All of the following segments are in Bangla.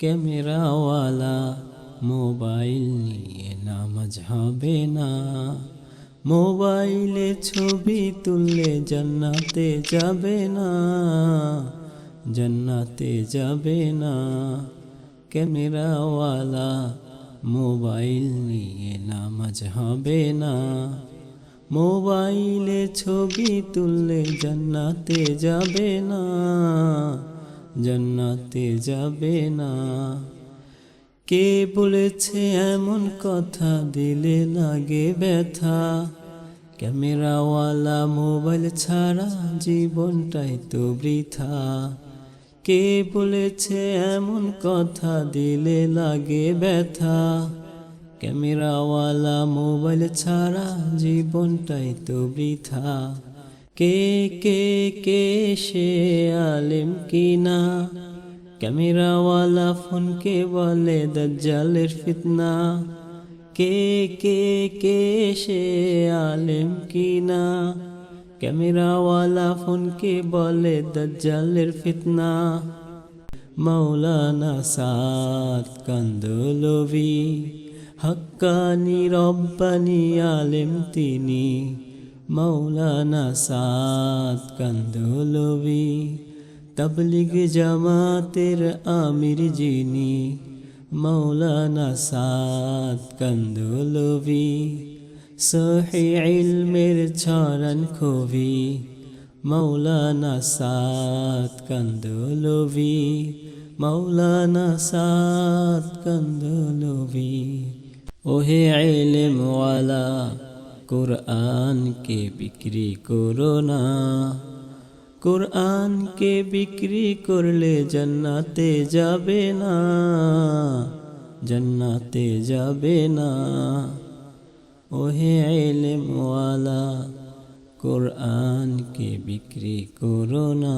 ক্যামেরাওয়ালা মোবাইল নিয়ে নামাজ হবে না। মোবাইলে ছবি তুললে জান্নাতে যাবে না। জান্নাতে যাবে না। ক্যামেরাওয়ালা মোবাইল নিয়ে নামাজ হবে না। মোবাইলে ছবি তুললে জান্নাতে যাবে না। জান্নাতে যাবে না। কে বলেছে এমন কথা দিলে লাগে ব্যথা? ক্যামেরাওয়ালা মোবাইল ছাড়া জীবনটাই তো বৃথা। কে বলেছে এমন কথা দিলে লাগে ব্যথা? ক্যামেরাওয়ালা মোবাইল ছাড়া জীবনটাই তো বৃথা। কে কে কে সে আলেম কিনা? ক্যামেরাওয়ালা ফোনকে বলে দজ্জালের ফিতনা। কে কে কে সে আলেম কিনা? ক্যামেরাওয়ালা ফোনকে বলে দজ্জালের ফিতনা। মৌলানা সাত কান্দলবি, হক্কানি রব্বানি আলেম তিনি। মৌলানা সাত কান্দলবি তবলিগ জামাতের আমির যিনি মৌলানা সাত কান্দলবি সহি ইলমের ছড়ান খবি মৌলানা সাত কান্দলবি মৌলানা সাত কান্দলবি ওহে ইলমওয়ালা কোরআনকে বিক্রি করো না কোরআনকে বিক্রি করলে জান্নাতে যাবে না জান্নাতে যাবে না ওহে ইলমওয়ালা কোরআনকে বিক্রি করো না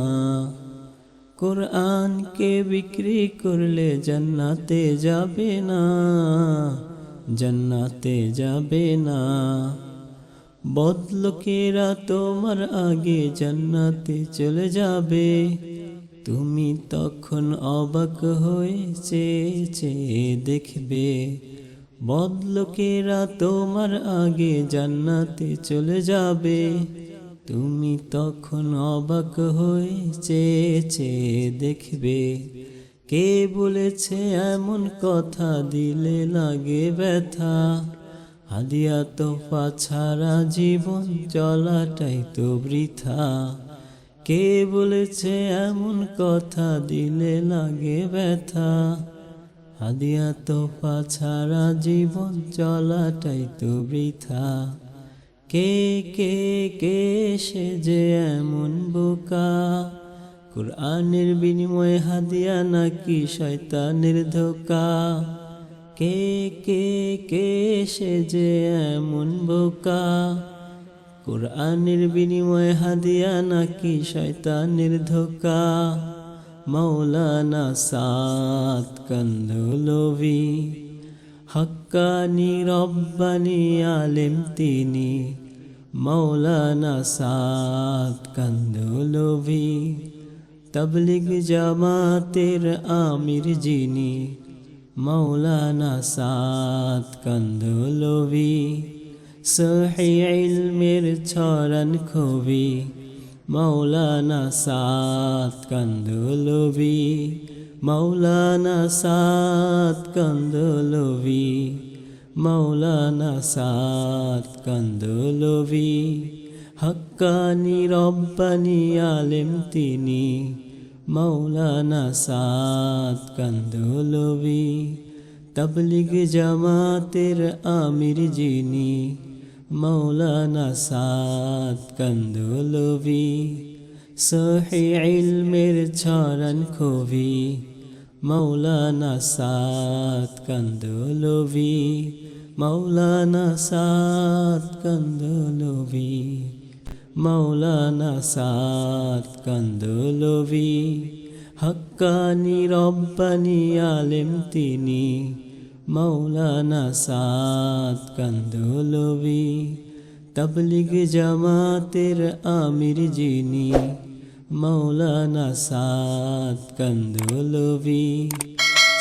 কোরআনকে বিক্রি করলে জান্নাতে যাবে না জান্নাতে যাবে না বদলোকেরা তোমার আগে জান্নাতে চলে যাবে। তুমি তখন অবাক হয়ে চেয়ে দেখবে, বদলোকেরা তোমার আগে জান্নাতে চলে যাবে। তুমি তখন অবাক হয়ে চেয়ে দেখবে, কে বলেছে এমন কথা দিলে লাগে ব্যথা? হাদিয়া তোফা ছাড়া জীবন চলাটাই তো বৃথা। কে বলেছে এমন কথা দিলে লাগে ব্যথা? হাদিয়া তোফা ছাড়া জীবন চলাটাই তো বৃথা। কে কে কে সে যে এমন বোকা? কোরআনের বিনিময়ে হাদিয়া নাকি শয়তানের ধোকা? কে কে কে সে যে এমন বোকা? কোরআনের বিনিময়ে হাদিয়া নাকি শয়তানের ধোকা? মৌলানা সাত কান্দলবি, হক্কানি রব্বানি আলেম তিনি। মৌলানা সাত কান্দলবি, তবলিগ জামাতের আমির যিনি। মৌলানা সাত কান্দলবি, সহি ইলমের ছড়ান খবি, মৌলানা সাত কান্দলবি, মৌলানা সাত কান্দলবি, মৌলানা সাত কান্দলবি। হক্কানি রব্বানি আলেম তিনি মৌলানা সাত কান্দলবি, তবলিগ জামাতের আমির যিনি, মৌলানা সাত কান্দলবি, সহি ইলমের ছড়ান খবি মৌলানা সাত কান্দলবি, মৌলানা সাত কান্দলবি। মৌলানা সাত কান্দলবি, হক্কানি রব্বানি আলেম তিনি। মৌলানা সাত কান্দলবি, তবলিগ জামাতের আমির যিনি। মৌলানা সাত কান্দলবি,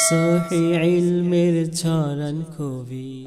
সহি ইলমের ছড়ান খুবই।